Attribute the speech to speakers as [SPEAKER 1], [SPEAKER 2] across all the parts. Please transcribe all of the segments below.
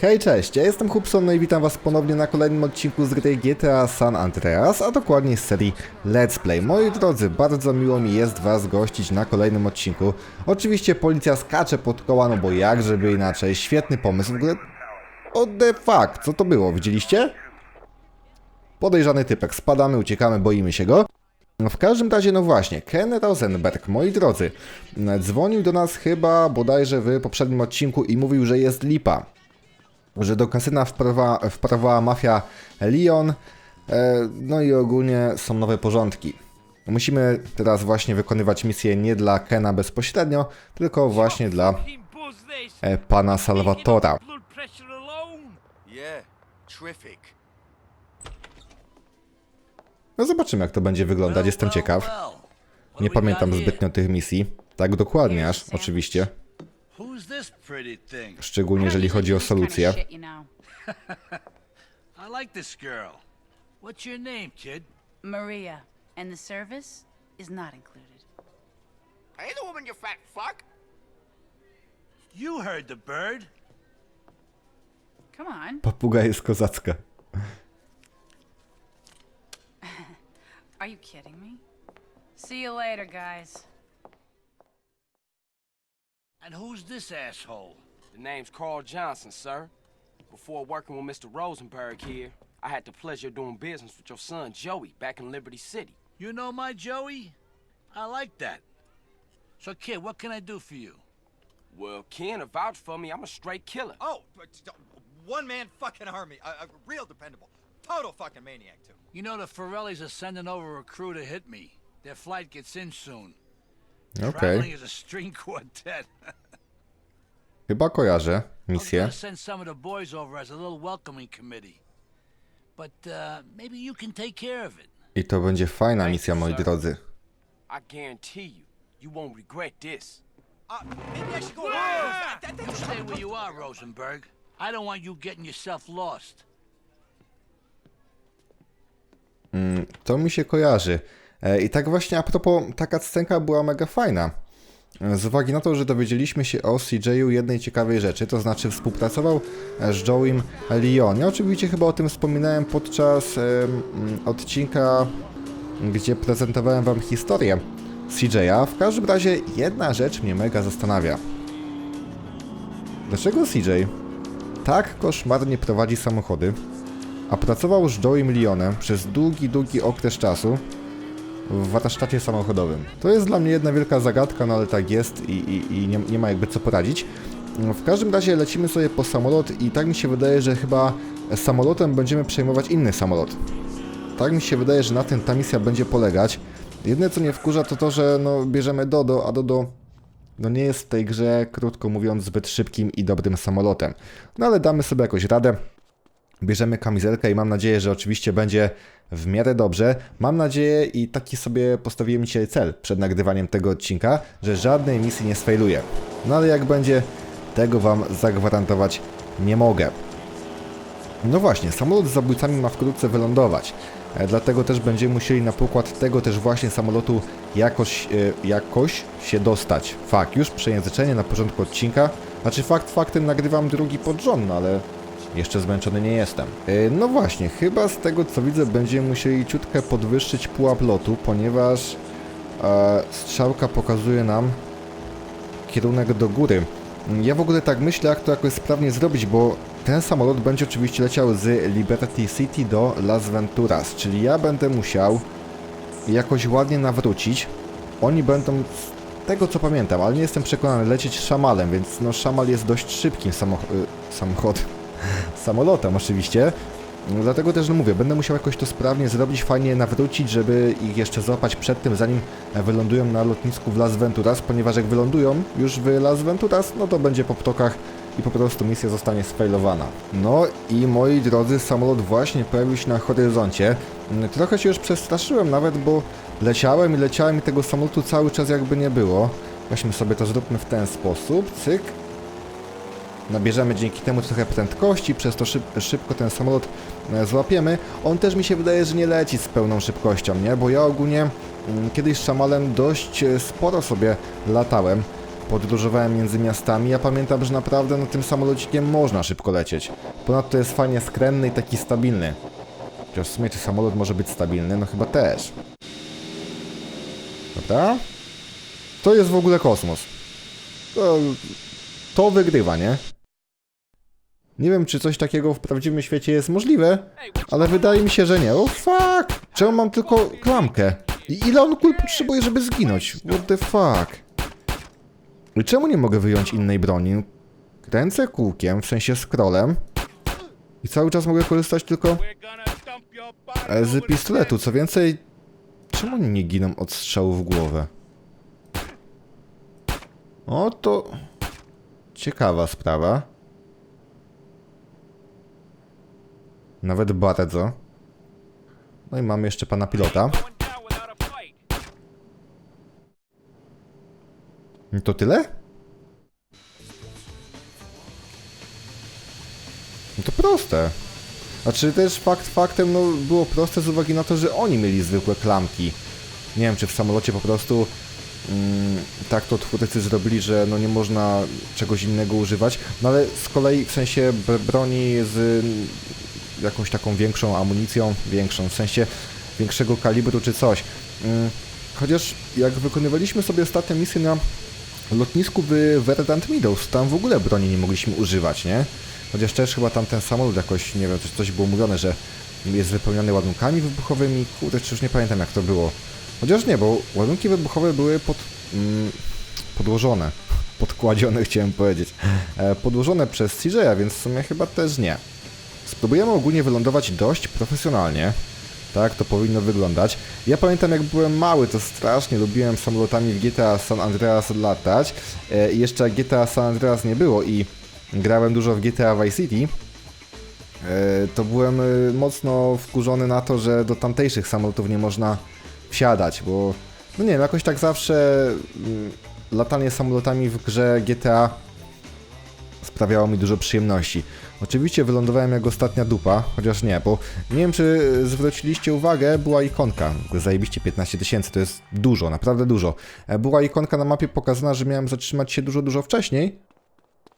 [SPEAKER 1] Hej, cześć, ja jestem Hubson, no i witam was ponownie na kolejnym odcinku z gry GTA San Andreas, a dokładnie z serii Let's Play. Moi drodzy, bardzo miło mi jest was gościć na kolejnym odcinku. Oczywiście policja skacze pod koła, no bo jak żeby inaczej, świetny pomysł, w ogóle... What the fuck, co to było, widzieliście? Podejrzany typek, spadamy, uciekamy, boimy się go. No w każdym razie, no właśnie, Ken Rosenberg, moi drodzy, dzwonił do nas chyba bodajże w poprzednim odcinku i mówił, że jest lipa że do kasyna wprawa, wprowadzała mafia Leon, e, no i ogólnie są nowe porządki. Musimy teraz właśnie wykonywać misję nie dla Kena bezpośrednio, tylko właśnie dla e, pana Salvatora. No zobaczymy jak to będzie wyglądać, jestem ciekaw. Nie pamiętam zbytnio tych misji, tak dokładnie aż, oczywiście, szczególnie jeżeli chodzi o solucję.
[SPEAKER 2] I like this girl. What's your name, kid?
[SPEAKER 3] Maria, and the service is not included.
[SPEAKER 4] Hey, the woman, you fat fuck.
[SPEAKER 2] You heard the bird.
[SPEAKER 3] Come on.
[SPEAKER 1] Papuga jest kozacka.
[SPEAKER 3] Are you kidding me? See you later, guys.
[SPEAKER 2] And who's this asshole?
[SPEAKER 5] The name's Carl Johnson, sir. Before working with Mr. Rosenberg here, I had the pleasure of doing business with your son Joey back in Liberty City.
[SPEAKER 2] You know my Joey? I like that. So, kid, what can I do for you?
[SPEAKER 5] Well, Ken vouched for me. I'm a straight killer.
[SPEAKER 4] Oh, but uh, one man fucking army. A, a real dependable. Total fucking maniac, too.
[SPEAKER 2] You know the Forellis are sending over a crew to hit me. Their flight gets in soon.
[SPEAKER 1] Okej,
[SPEAKER 2] Traveling as a string quartet.
[SPEAKER 1] chyba kojarzę
[SPEAKER 2] I
[SPEAKER 1] misję.
[SPEAKER 2] gonna send some of the boys over as a little welcoming committee. But uh, maybe you can take care of it.
[SPEAKER 1] I to będzie fajna misja, moi drodzy.
[SPEAKER 5] I guarantee you, you won't regret this.
[SPEAKER 4] Uh, I
[SPEAKER 2] You stay where you are, Rosenberg. I don't want you getting yourself lost.
[SPEAKER 1] To mi się kojarzy. E, I tak właśnie a propos, taka scenka była mega fajna. E, Z uwagi na to, że dowiedzieliśmy się o CJ-u jednej ciekawej rzeczy, to znaczy współpracował e, z Joe'em Leon. Ja oczywiście chyba o tym wspominałem podczas mm, odcinka, gdzie prezentowałem wam historię CJ-a. W każdym razie jedna rzecz mnie mega zastanawia. Dlaczego CJ tak koszmarnie prowadzi samochody, a pracował z Joe'em Leonem przez długi, długi okres czasu w warsztacie samochodowym. To jest dla mnie jedna wielka zagadka, no ale tak jest i, i, i nie, nie ma jakby co poradzić. W każdym razie lecimy sobie po samolot i tak mi się wydaje, że chyba samolotem będziemy przejmować inny samolot. Tak mi się wydaje, że na tym ta misja będzie polegać. Jedyne co mnie wkurza to to, że no, bierzemy Dodo, a Dodo no nie jest w tej grze, krótko mówiąc, zbyt szybkim i dobrym samolotem. No ale damy sobie jakoś radę. Bierzemy kamizelkę i mam nadzieję, że oczywiście będzie w miarę dobrze. Mam nadzieję i taki sobie postawiłem dzisiaj cel przed nagrywaniem tego odcinka, że żadnej misji nie sfailuję. No ale jak będzie, tego Wam zagwarantować nie mogę. No właśnie, samolot z zabójcami ma wkrótce wylądować. E, Dlatego też będziemy musieli na pokład tego też właśnie samolotu jakoś, e, jakoś się dostać. Fakt, już przejęzyczenie na początku odcinka. Znaczy fakt faktem nagrywam drugi pod rząd, no ale jeszcze zmęczony nie jestem. E, No właśnie, chyba z tego co widzę będziemy musieli ciutkę podwyższyć pułap lotu, ponieważ e, strzałka pokazuje nam kierunek do góry. Ja w ogóle tak myślę, jak to jakoś sprawnie zrobić, bo ten samolot będzie oczywiście leciał z Liberty City do Las Venturas, czyli ja będę musiał jakoś ładnie nawrócić. Oni będą, z tego co pamiętam, ale nie jestem przekonany, lecieć szamalem, więc no szamal jest dość szybkim y, samochodem. Samolotem oczywiście. Dlatego też no mówię, będę musiał jakoś to sprawnie zrobić, fajnie nawrócić, żeby ich jeszcze złapać przed tym, zanim wylądują na lotnisku w Las Venturas, ponieważ jak wylądują już w Las Venturas, no to będzie po ptokach i po prostu misja zostanie sfailowana. No i moi drodzy, samolot właśnie pojawił się na horyzoncie. Trochę się już przestraszyłem nawet, bo leciałem i leciałem i tego samolotu cały czas jakby nie było. Weźmy sobie to zróbmy w ten sposób, cyk, nabierzemy dzięki temu trochę prędkości, przez to szyb, szybko ten samolot e, złapiemy. On też mi się wydaje, że nie leci z pełną szybkością, nie? Bo ja ogólnie mm, kiedyś szamalem dość e, sporo sobie latałem. podróżowałem między miastami, ja pamiętam, że naprawdę na tym samolocikiem można szybko lecieć. Ponadto jest fajnie skrętny i taki stabilny. Chociaż w sumie czy samolot może być stabilny? No chyba też. Dobra? To jest w ogóle kosmos. To, to wygrywa, nie? Nie wiem, czy coś takiego w prawdziwym świecie jest możliwe, ale wydaje mi się, że nie. O fuck! Czemu mam tylko klamkę? I ile on kul potrzebuje, żeby zginąć? What the fuck? I czemu nie mogę wyjąć innej broni? Kręcę kółkiem, w sensie scrollem. I cały czas mogę korzystać tylko z pistoletu. Co więcej, czemu oni nie giną od strzału w głowę? O, to... Ciekawa sprawa. Nawet bardzo. No i mamy jeszcze pana pilota. To tyle? No to proste. Znaczy też fakt faktem no, było proste z uwagi na to, że oni mieli zwykłe klamki. Nie wiem, czy w samolocie po prostu mm, tak to twórcy zrobili, że no nie można czegoś innego używać. No ale z kolei w sensie br- broni z jakąś taką większą amunicją, większą, w sensie większego kalibru czy coś. Mm, Chociaż jak wykonywaliśmy sobie ostatnią misję na lotnisku w Verdant Meadows, tam w ogóle broni nie mogliśmy używać, nie? Chociaż też chyba tam ten samolot jakoś, nie wiem, coś było mówione, że jest wypełniony ładunkami wybuchowymi, kurde, czy już nie pamiętam jak to było. Chociaż nie, bo ładunki wybuchowe były pod, mm, podłożone, podkładzione chciałem powiedzieć, e, podłożone przez CJ'a, więc w sumie chyba też nie. Spróbujemy ogólnie wylądować dość profesjonalnie. Tak, to powinno wyglądać. Ja pamiętam jak byłem mały, to strasznie lubiłem samolotami w GTA San Andreas latać. E, jeszcze GTA San Andreas nie było i grałem dużo w GTA Vice City, e, to byłem e, mocno wkurzony na to, że do tamtejszych samolotów nie można wsiadać, bo no nie wiem, jakoś tak zawsze mm, latanie samolotami w grze GTA sprawiało mi dużo przyjemności. Oczywiście wylądowałem jak ostatnia dupa, chociaż nie, bo nie wiem czy zwróciliście uwagę, była ikonka, zajebiście 15 tysięcy, to jest dużo, naprawdę dużo. E, Była ikonka na mapie pokazana, że miałem zatrzymać się dużo, dużo wcześniej,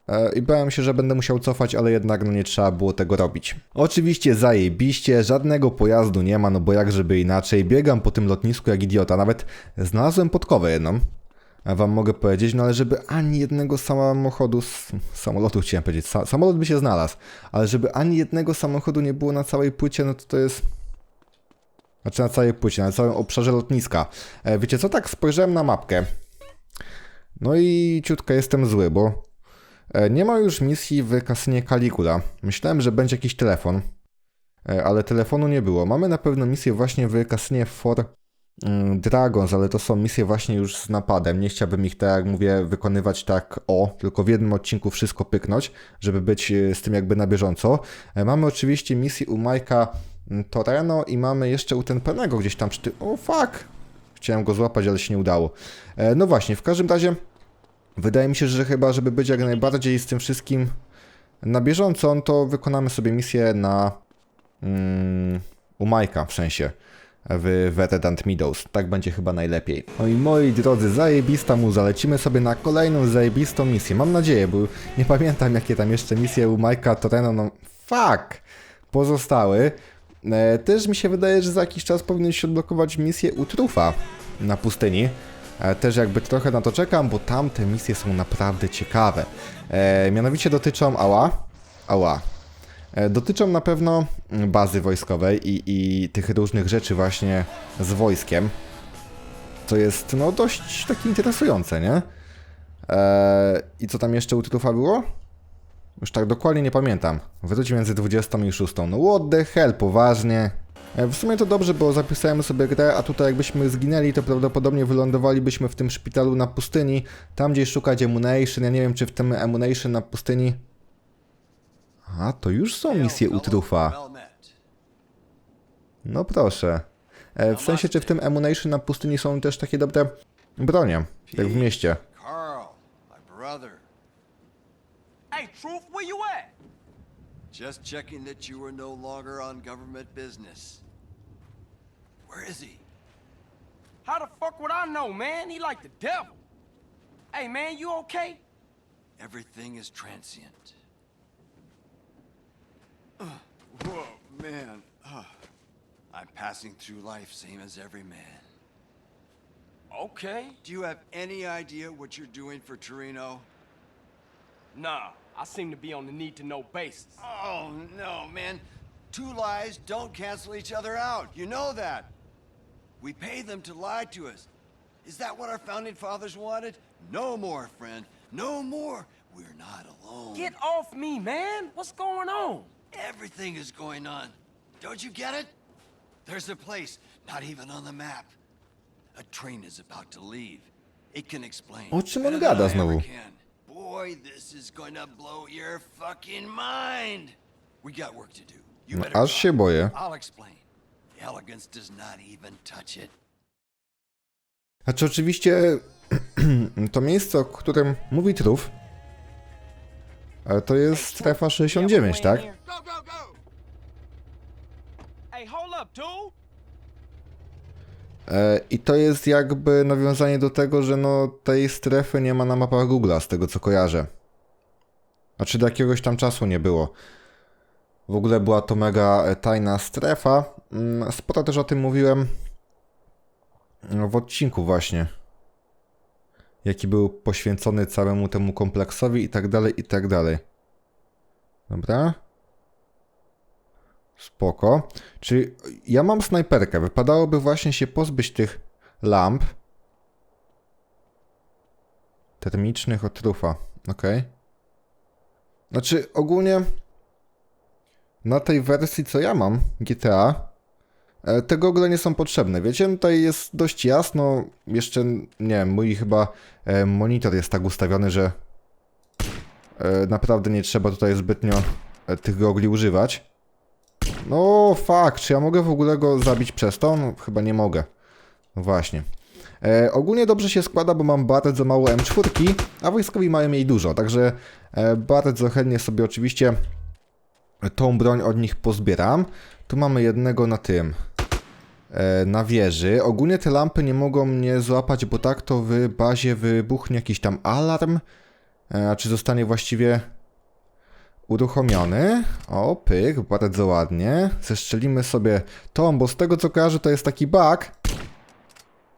[SPEAKER 1] E, I bałem się, że będę musiał cofać, ale jednak no nie trzeba było tego robić. Oczywiście zajebiście, żadnego pojazdu nie ma, no bo jak żeby inaczej. Biegam po tym lotnisku jak idiota, nawet znalazłem podkowę jedną. Wam mogę powiedzieć, no ale żeby ani jednego samochodu, samolotu chciałem powiedzieć, sa, samolot by się znalazł, ale żeby ani jednego samochodu nie było na całej płycie, no to to jest... Znaczy na całej płycie, na całym obszarze lotniska. E, wiecie co, tak spojrzałem na mapkę. No i ciutkę jestem zły, bo E, Nie ma już misji w kasynie Caligula. Myślałem, że będzie jakiś telefon, e, ale telefonu nie było. Mamy na pewno misję właśnie w kasynie For Dragons, ale to są misje właśnie już z napadem. Nie chciałbym ich, tak jak mówię, wykonywać tak o, tylko w jednym odcinku wszystko pyknąć, żeby być e, z tym jakby na bieżąco. E, Mamy oczywiście misję u Majka mm, Toreno i mamy jeszcze u Tenpenego gdzieś tam przy ty... O fuck! Chciałem go złapać, ale się nie udało. E, No właśnie, w każdym razie Wydaje mi się, że chyba, żeby być jak najbardziej z tym wszystkim na bieżąco, no to wykonamy sobie misję na mm, u Majka w sensie w Verdant Meadows. Tak będzie chyba najlepiej. No i moi drodzy, zajebista muza. Lecimy sobie na kolejną zajebistą misję. Mam nadzieję, bo nie pamiętam jakie tam jeszcze misje u Majka Toreno, no fuck, pozostały. E, też mi się wydaje, że za jakiś czas powinien się odblokować misję u Trufa na pustyni. E, Też jakby trochę na to czekam, bo tam te misje są naprawdę ciekawe. E, mianowicie dotyczą ała, ała. E, dotyczą na pewno mm, bazy wojskowej i, i tych różnych rzeczy właśnie z wojskiem. Co jest no dość takie interesujące, nie? E, I co tam jeszcze u Trufa było? Już tak dokładnie nie pamiętam. Wróci między 20 i 6. No what the hell, poważnie. E, W sumie to dobrze, bo zapisałem sobie grę, a tutaj jakbyśmy zginęli, to prawdopodobnie wylądowalibyśmy w tym szpitalu na pustyni, tam gdzieś szukać Emunation. Ja nie wiem, czy w tym Emunation na pustyni... A, to już są misje u trufa. No proszę. E, W sensie, czy w tym Emunation na pustyni są też takie dobre bronie, jak w mieście.
[SPEAKER 4] Carl, my brother.
[SPEAKER 5] Hey, Truth, where you at?
[SPEAKER 4] Just checking that you were no longer on government business. Where is he?
[SPEAKER 5] How the fuck would I know, man? He like the devil. Hey, man, you okay?
[SPEAKER 4] Everything is transient. Man. Ah. I'm passing through life same as every man.
[SPEAKER 5] Okay.
[SPEAKER 4] Do you have any idea what you're doing for Torino?
[SPEAKER 5] Nah, I seem to be on the need to know basis.
[SPEAKER 4] Oh, no, man. Two lies don't cancel each other out. You know that. We pay them to lie to us. Is that what our founding fathers wanted? No more, friend. No more. We're not alone.
[SPEAKER 5] Get off me, man. What's going on?
[SPEAKER 4] Everything is going on. Don't you get it? There's a place not even on the map. A train is about to leave. It can explain.
[SPEAKER 1] O czym on gada znowu?
[SPEAKER 4] Boy, this is going to blow your fucking mind. We got work to do. You
[SPEAKER 1] No,
[SPEAKER 4] better
[SPEAKER 1] aż się boję.
[SPEAKER 4] I'll explain. The elegance does not even touch it.
[SPEAKER 1] Znaczy oczywiście to miejsce, o którym mówi Truf, e, to jest strefa 69, tak? E, I to jest jakby nawiązanie do tego, że no tej strefy nie ma na mapach Google'a, z tego co kojarzę. Znaczy do jakiegoś tam czasu nie było. W ogóle była to mega e, tajna strefa. Mm, Sporo też o tym mówiłem w odcinku właśnie. Jaki był poświęcony całemu temu kompleksowi i tak dalej, i tak dalej. Dobra. Spoko. Czyli ja mam snajperkę. Wypadałoby właśnie się pozbyć tych lamp termicznych od trufa. Ok. Znaczy ogólnie na tej wersji, co ja mam, GTA, te gogle nie są potrzebne. Wiecie, tutaj jest dość jasno. Jeszcze, nie wiem, mój chyba e, monitor jest tak ustawiony, że e, naprawdę nie trzeba tutaj zbytnio e, tych gogli używać. No, fakt, czy ja mogę w ogóle go zabić przez to? No, chyba nie mogę. No właśnie. E, ogólnie dobrze się składa, bo mam bardzo mało M4, a wojskowi mają jej dużo, także e, bardzo chętnie sobie oczywiście tą broń od nich pozbieram. Tu mamy jednego na tym, e, na wieży. Ogólnie te lampy nie mogą mnie złapać, bo tak to w bazie wybuchnie jakiś tam alarm, e, a czy zostanie właściwie uruchomiony. O, pyk, bardzo ładnie. Zestrzelimy sobie tą, bo z tego co kojarzę to jest taki bug.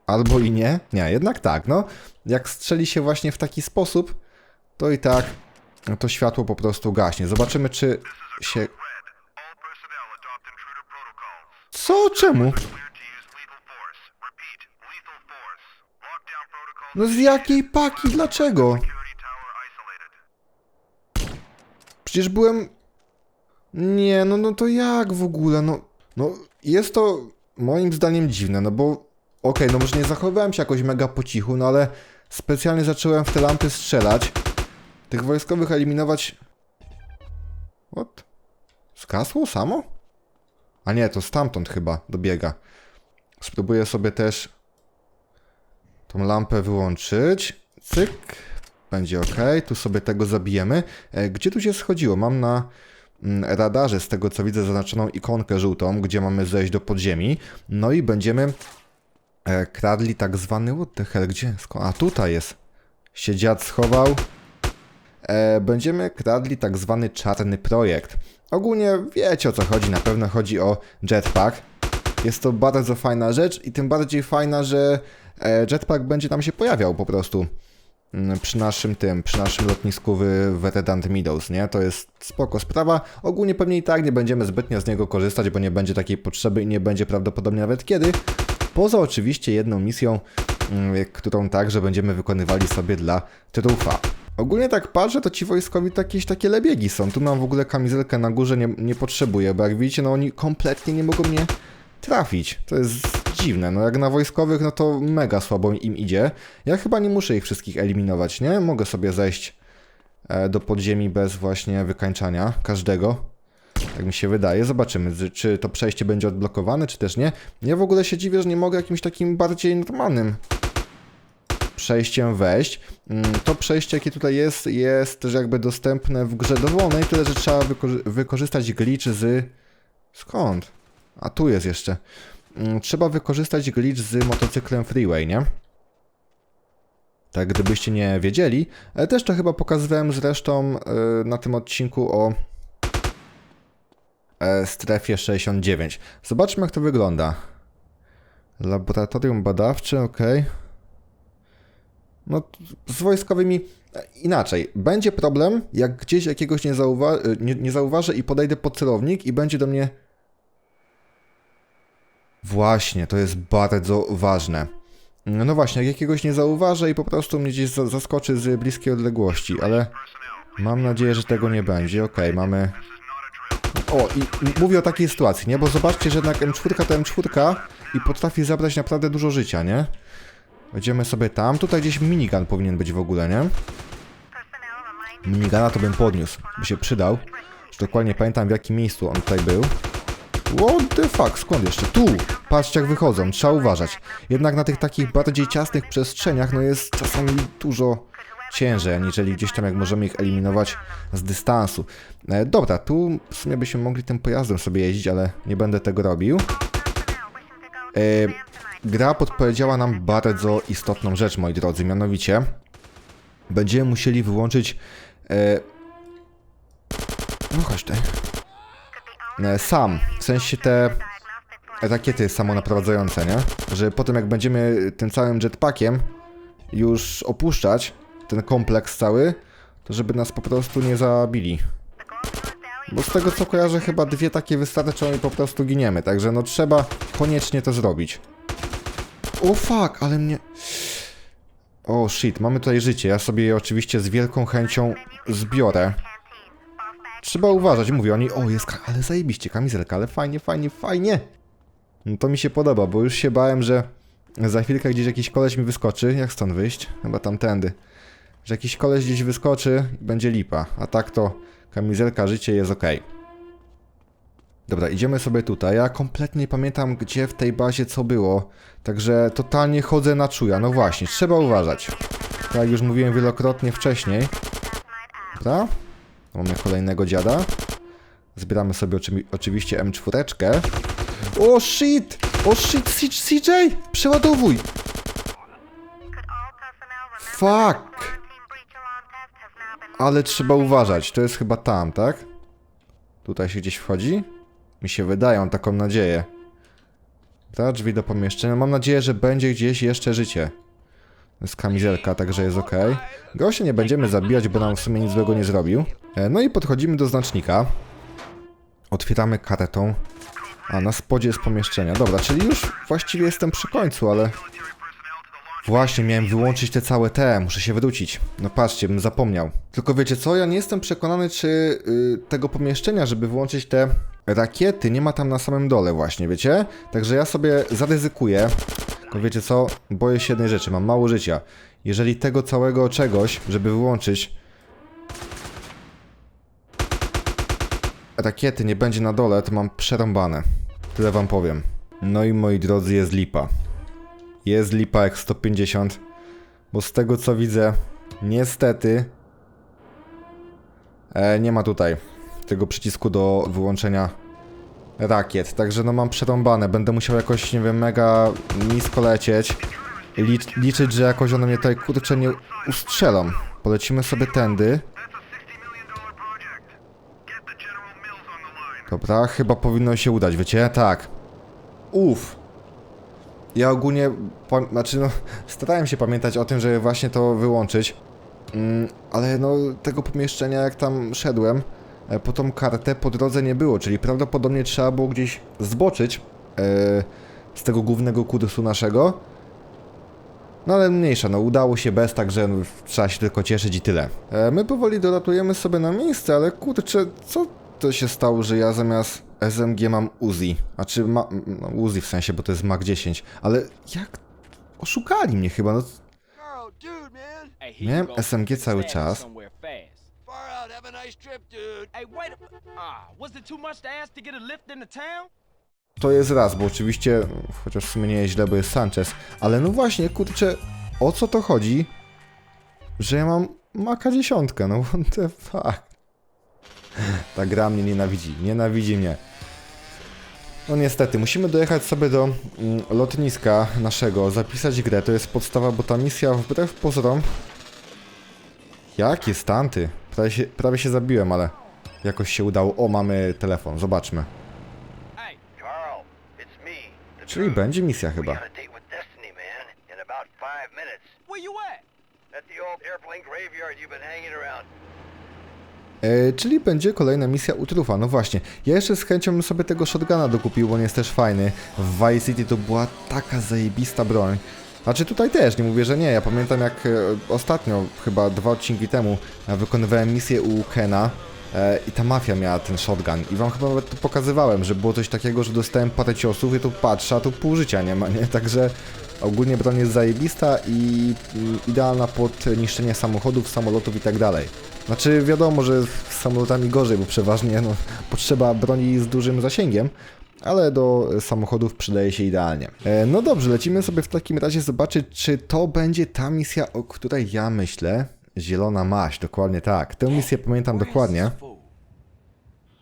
[SPEAKER 1] Albo i nie. Nie, jednak tak, no. Jak strzeli się właśnie w taki sposób, to i tak to światło po prostu gaśnie. Zobaczymy, czy się...
[SPEAKER 6] Lockdown protocol.
[SPEAKER 1] No z jakiej paki? Dlaczego? Przecież byłem... Nie, no, no to jak w ogóle? No, no jest to moim zdaniem dziwne, no bo okej, no może nie zachowałem się jakoś mega po cichu, no ale specjalnie zacząłem w te lampy strzelać. Tych wojskowych eliminować... What? Skasło samo? A nie, to stamtąd chyba dobiega. Spróbuję sobie też tą lampę wyłączyć. Cyk. Będzie ok. Tu sobie tego zabijemy. E, Gdzie tu się schodziło? Mam na mm, radarze, z tego co widzę, zaznaczoną ikonkę żółtą, gdzie mamy zejść do podziemi. No i będziemy e, kradli tak zwany... What the hell? Gdzie? A tutaj jest. Się dziad schował. E, będziemy kradli tak zwany czarny projekt. Ogólnie wiecie o co chodzi, na pewno chodzi o jetpack. Jest to bardzo fajna rzecz i tym bardziej fajna, że e, jetpack będzie nam się pojawiał po prostu mm, przy naszym tym, przy naszym lotnisku w Verdant Meadows, nie? To jest spoko sprawa. Ogólnie pewnie i tak nie będziemy zbytnio z niego korzystać, bo nie będzie takiej potrzeby i nie będzie prawdopodobnie nawet kiedy. Poza oczywiście jedną misją, mm, którą także będziemy wykonywali sobie dla Trufa. Ogólnie tak patrzę, to ci wojskowi to jakieś takie lebiegi są. Tu mam w ogóle kamizelkę na górze, nie, nie potrzebuję, bo jak widzicie, no oni kompletnie nie mogą mnie trafić. To jest dziwne. No jak na wojskowych, no to mega słabo im idzie. Ja chyba nie muszę ich wszystkich eliminować, nie? Mogę sobie zejść e, do podziemi bez właśnie wykańczania każdego. Tak mi się wydaje. Zobaczymy, czy to przejście będzie odblokowane, czy też nie. Ja w ogóle się dziwię, że nie mogę jakimś takim bardziej normalnym przejściem wejść. Mm, To przejście, jakie tutaj jest, jest też jakby dostępne w grze dowolnej, tyle że trzeba wykorzy- wykorzystać glitch z... Skąd? A tu jest jeszcze. Mm, Trzeba wykorzystać glitch z motocyklem Freeway, nie? Tak, gdybyście nie wiedzieli, ale też to chyba pokazywałem zresztą yy, na tym odcinku o e, strefie 69. Zobaczmy, jak to wygląda. Laboratorium badawcze, ok. No, z wojskowymi e, inaczej. Będzie problem, jak gdzieś jakiegoś nie, zauwa e, nie, nie zauważę i podejdę pod celownik i będzie do mnie. Właśnie, to jest bardzo ważne. No właśnie, jak jakiegoś nie zauważę i po prostu mnie gdzieś za- zaskoczy z bliskiej odległości, ale mam nadzieję, że tego nie będzie. Okej, mamy. O, i mówię o takiej sytuacji, nie? Bo zobaczcie, że jednak M4 to M4 i potrafi zabrać naprawdę dużo życia, nie? Będziemy sobie tam. Tutaj gdzieś minigun powinien być w ogóle, nie? Minigana to bym podniósł, by się przydał. Już dokładnie pamiętam w jakim miejscu on tutaj był. What the fuck, skąd jeszcze? Tu! Patrzcie jak wychodzą, trzeba uważać. Jednak na tych takich bardziej ciasnych przestrzeniach, no jest czasami dużo ciężej, aniżeli gdzieś tam jak możemy ich eliminować z dystansu. E, dobra, tu w sumie byśmy mogli tym pojazdem sobie jeździć, ale nie będę tego robił. E, gra podpowiedziała nam bardzo istotną rzecz, moi drodzy, mianowicie będziemy musieli wyłączyć e, no chodź tutaj e, sam, w sensie te rakiety samonaprowadzające, nie? Że potem jak będziemy tym całym jetpackiem już opuszczać ten kompleks cały, to żeby nas po prostu nie zabili. Bo z tego co kojarzę, chyba dwie takie wystarczą i po prostu giniemy, także no trzeba koniecznie to zrobić. O fuck, ale mnie... O shit, mamy tutaj życie, ja sobie je oczywiście z wielką chęcią zbiorę. Trzeba uważać, mówię oni, o jest, ale zajebiście, kamizelka, ale fajnie, fajnie, fajnie. No to mi się podoba, bo już się bałem, że za chwilkę gdzieś jakiś koleś mi wyskoczy. Jak stąd wyjść? Chyba tamtędy. Że jakiś koleś gdzieś wyskoczy i będzie lipa. A tak to kamizelka, życie jest ok. Dobra, idziemy sobie tutaj. Ja kompletnie nie pamiętam, gdzie w tej bazie co było. Także totalnie chodzę na czuja. No właśnie, trzeba uważać. Tak jak już mówiłem wielokrotnie wcześniej. Dobra. Mamy kolejnego dziada. Zbieramy sobie oczymi- oczywiście M4. O shit! O shit, CJ! Przeładowuj! Fuck! Ale trzeba uważać, to jest chyba tam, tak? Tutaj się gdzieś wchodzi? Mi się wydają, taką nadzieję. Ta drzwi do pomieszczenia. Mam nadzieję, że będzie gdzieś jeszcze życie. Jest kamizelka, także jest ok. Gościa nie będziemy zabijać, bo nam w sumie nic złego nie zrobił. E, No i podchodzimy do znacznika. Otwieramy karetą. A, na spodzie jest pomieszczenia. Dobra, czyli już właściwie jestem przy końcu, ale... Właśnie, miałem wyłączyć te całe te, muszę się wrócić. No patrzcie, bym zapomniał. Tylko wiecie co, ja nie jestem przekonany, czy y, tego pomieszczenia, żeby włączyć te rakiety, nie ma tam na samym dole właśnie, wiecie? Także ja sobie zaryzykuję. Tylko wiecie co, boję się jednej rzeczy, mam mało życia. Jeżeli tego całego czegoś, żeby wyłączyć, rakiety nie będzie na dole, to mam przerąbane. Tyle wam powiem. No i moi drodzy, jest lipa. Jest lipa jak 150, bo z tego co widzę, niestety e, nie ma tutaj tego przycisku do wyłączenia rakiet. Także no mam przerąbane. Będę musiał jakoś, nie wiem, mega nisko lecieć. i Licz, liczyć, że jakoś one mnie tutaj kurczę nie ustrzelą. Polecimy sobie tędy. Dobra, chyba powinno się udać, wiecie? Tak. Uff. Ja ogólnie, znaczy no, starałem się pamiętać o tym, żeby właśnie to wyłączyć. Mm, ale no, tego pomieszczenia jak tam szedłem, po tą kartę po drodze nie było, czyli prawdopodobnie trzeba było gdzieś zboczyć e, z tego głównego kursu naszego. No ale mniejsza, no udało się bez, także no, trzeba się tylko cieszyć i tyle. E, my powoli dolatujemy sobie na miejsce, ale kurczę, co to się stało, że ja zamiast SMG mam Uzi? A czy ma... No, Uzi w sensie, bo to jest Mag 10, ale jak... Oszukali mnie chyba, no...
[SPEAKER 5] Here
[SPEAKER 1] Miałem. SMG cały czas.
[SPEAKER 4] Have a nice trip, dude.
[SPEAKER 5] Hey, wait a Ah, was it too much to ask to get a lift into town?
[SPEAKER 1] To jest raz, bo oczywiście, chociaż w sumie nie jest źle, bo jest Sanchez, ale no właśnie, kurczę, o co to chodzi, że ja mam Maka dziesiątkę, no what the fuck. Ta gra mnie nienawidzi, nienawidzi mnie. No niestety, musimy dojechać sobie do mm, lotniska naszego, zapisać grę, to jest podstawa, bo ta misja wbrew pozorom... Jakie stanty? Prawie się, prawie się zabiłem, ale jakoś się udało. O, mamy telefon, zobaczmy. Czyli będzie misja chyba. E, czyli będzie kolejna misja u Trufa. No właśnie, ja jeszcze z chęcią bym sobie tego shotguna dokupił, bo on jest też fajny. W Vice City to była taka zajebista broń. Znaczy tutaj też, nie mówię, że nie. Ja pamiętam jak e, ostatnio, chyba dwa odcinki temu, e, wykonywałem misję u Kena e, i ta mafia miała ten shotgun. I wam chyba nawet to pokazywałem, że było coś takiego, że dostałem parę ciosów i tu patrzę, a tu pół życia nie ma, nie? Także ogólnie broń jest zajebista i idealna pod niszczenie samochodów, samolotów i tak dalej. Znaczy wiadomo, że z samolotami gorzej, bo przeważnie no, potrzeba broni z dużym zasięgiem, ale do samochodów przydaje się idealnie. E, no dobrze, lecimy sobie w takim razie zobaczyć, czy to będzie ta misja, o której ja myślę. Zielona maść, dokładnie tak. Tę misję pamiętam dokładnie,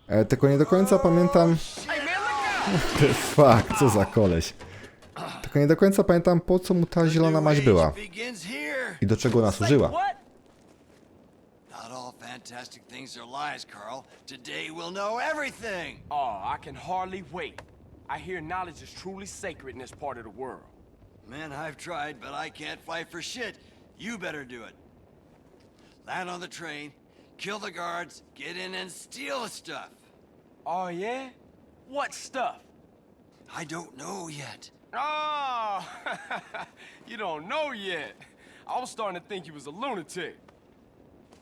[SPEAKER 1] e, tylko nie do końca pamiętam... Fuck, co za koleś. Tylko nie do końca pamiętam, po co mu ta zielona maść była i do czego nas
[SPEAKER 5] Say
[SPEAKER 4] fantastic things are lies, Carl. Today we'll know everything.
[SPEAKER 5] Oh, I can hardly wait. I hear knowledge is truly sacred in this part of the world.
[SPEAKER 4] Man, I've tried, but I can't fight for shit. You better do it. Land on the train, kill the guards, get in and steal the stuff.
[SPEAKER 5] Oh, yeah? What stuff?
[SPEAKER 4] I don't know yet.
[SPEAKER 5] Oh, you don't know yet. I was starting to think you was a lunatic.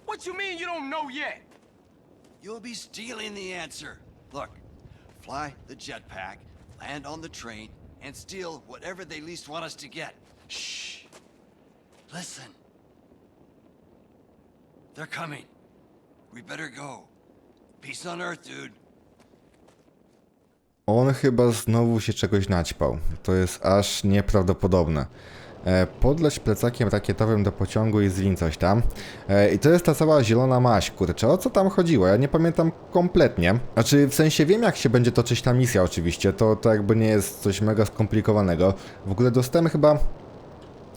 [SPEAKER 5] What you mean you don't know yet?
[SPEAKER 4] You'll be stealing the answer. Look, fly the jetpack, land on the train, and steal whatever they least want us to get. Shh. Listen. They're coming. We better go. Peace on Earth, dude.
[SPEAKER 1] On chyba znowu się czegoś naćpał. To jest aż nieprawdopodobne. E, podleć plecakiem rakietowym do pociągu i zwin coś tam. E, I to jest ta cała zielona maść, kurczę. O co tam chodziło? Ja nie pamiętam kompletnie. Znaczy, w sensie wiem, jak się będzie toczyć ta misja, oczywiście. To, to jakby nie jest coś mega skomplikowanego. W ogóle dostałem chyba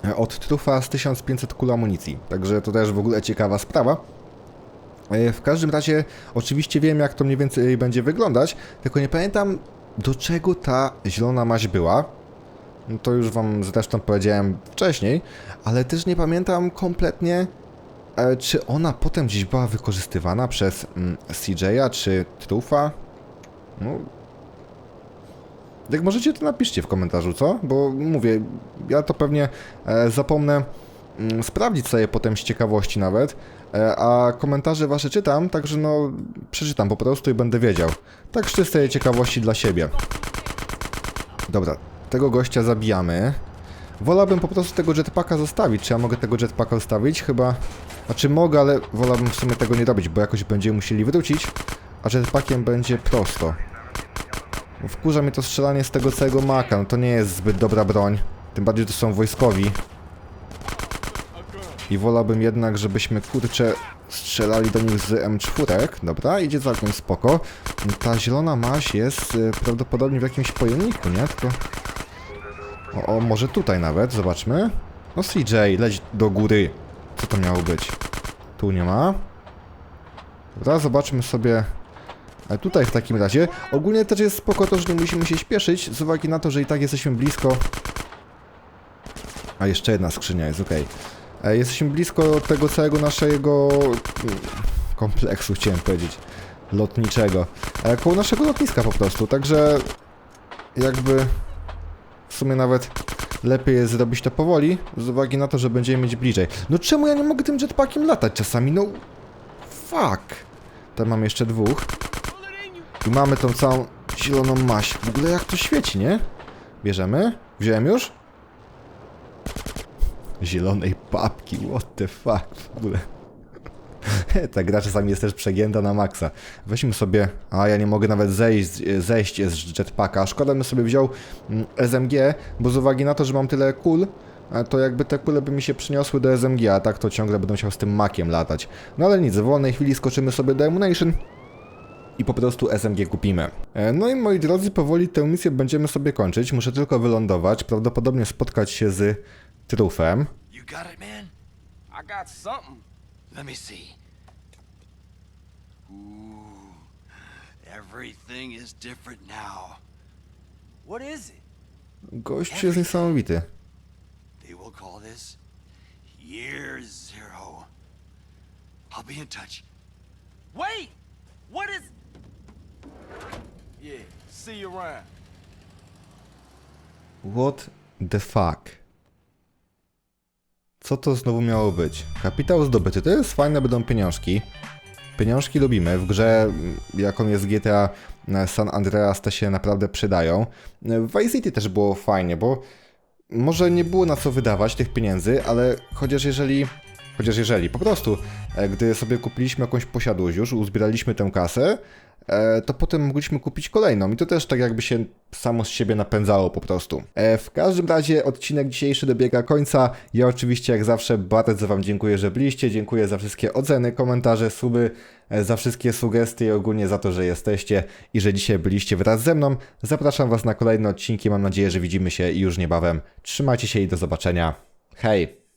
[SPEAKER 1] e, od trufa z 1500 kul amunicji. Także to też w ogóle ciekawa sprawa. W każdym razie, oczywiście wiem, jak to mniej więcej będzie wyglądać, tylko nie pamiętam, do czego ta zielona maź była. No to już Wam zresztą powiedziałem wcześniej, ale też nie pamiętam kompletnie, e, czy ona potem gdzieś była wykorzystywana przez mm, CJ'a czy Trufa. No. Jak możecie, to napiszcie w komentarzu, co? Bo mówię, ja to pewnie e, zapomnę mm, sprawdzić sobie potem z ciekawości nawet, e, a komentarze wasze czytam, także no przeczytam po prostu i będę wiedział. Tak z ciekawości dla siebie. Dobra, tego gościa zabijamy. Wolałbym po prostu tego jetpacka zostawić. Czy ja mogę tego jetpacka zostawić? Chyba... Znaczy mogę, ale wolałbym w sumie tego nie robić, bo jakoś będziemy musieli wrócić, a jetpackiem będzie prosto. Wkurza mnie to strzelanie z tego całego maka, no to nie jest zbyt dobra broń. Tym bardziej, że to są wojskowi. I wolałbym jednak, żebyśmy kurczę strzelali do nich z M4. Dobra, idzie całkiem spoko. Ta zielona maź jest y, prawdopodobnie w jakimś pojemniku, nie? Tylko... O, o, może tutaj nawet, zobaczmy. No CJ, leć do góry. Co to miało być? Tu nie ma. Dobra, zobaczmy sobie e, tutaj w takim razie. Ogólnie też jest spoko to, że nie musimy się śpieszyć, z uwagi na to, że i tak jesteśmy blisko... A jeszcze jedna skrzynia jest, okej. E, Jesteśmy blisko tego całego naszego mm, kompleksu, chciałem powiedzieć, lotniczego. E, Koło naszego lotniska po prostu, także jakby w sumie nawet lepiej jest zrobić to powoli, z uwagi na to, że będziemy mieć bliżej. No czemu ja nie mogę tym jetpackiem latać czasami? No fuck. Tam mam jeszcze dwóch. I mamy tą całą zieloną maść. W ogóle jak to świeci, nie? Bierzemy? Wziąłem już? Zielonej papki, what the fuck w ogóle. Ta gra czasami jest też przegięta na maksa. Weźmy sobie... A, ja nie mogę nawet zejść, zejść z jetpacka. Szkoda bym sobie wziął mm, SMG, bo z uwagi na to, że mam tyle kul, to jakby te kule by mi się przyniosły do SMG, a tak to ciągle będę musiał z tym makiem latać. No ale nic, w wolnej chwili skoczymy sobie do Emunation i po prostu SMG kupimy. E, No i moi drodzy, powoli tę misję będziemy sobie kończyć. Muszę tylko wylądować, prawdopodobnie spotkać się z trufem.
[SPEAKER 4] You got it, man?
[SPEAKER 5] I got something.
[SPEAKER 4] Let me see. Ooh, everything is different now. What is it?
[SPEAKER 1] Gość jest niesamowity.
[SPEAKER 4] They will call this Year Zero. I'll be in touch.
[SPEAKER 5] Wait! What is... Yeah, see you around.
[SPEAKER 1] What the fuck? Co to znowu miało być? Kapitał zdobyty. To jest fajne, będą pieniążki. Pieniążki lubimy. W grze, jak on jest GTA San Andreas, te się naprawdę przydają. W Vice City też było fajnie, bo może nie było na co wydawać tych pieniędzy, ale chociaż jeżeli, chociaż jeżeli, po prostu, e, gdy sobie kupiliśmy jakąś posiadłość już, uzbieraliśmy tę kasę, e, to potem mogliśmy kupić kolejną i to też tak jakby się samo z siebie napędzało po prostu. E, W każdym razie odcinek dzisiejszy dobiega końca. Ja oczywiście jak zawsze bardzo Wam dziękuję, że byliście, dziękuję za wszystkie oceny, komentarze, suby, za wszystkie sugestie i ogólnie za to, że jesteście i że dzisiaj byliście wraz ze mną. Zapraszam Was na kolejne odcinki, mam nadzieję, że widzimy się już niebawem. Trzymajcie się i do zobaczenia. Hej!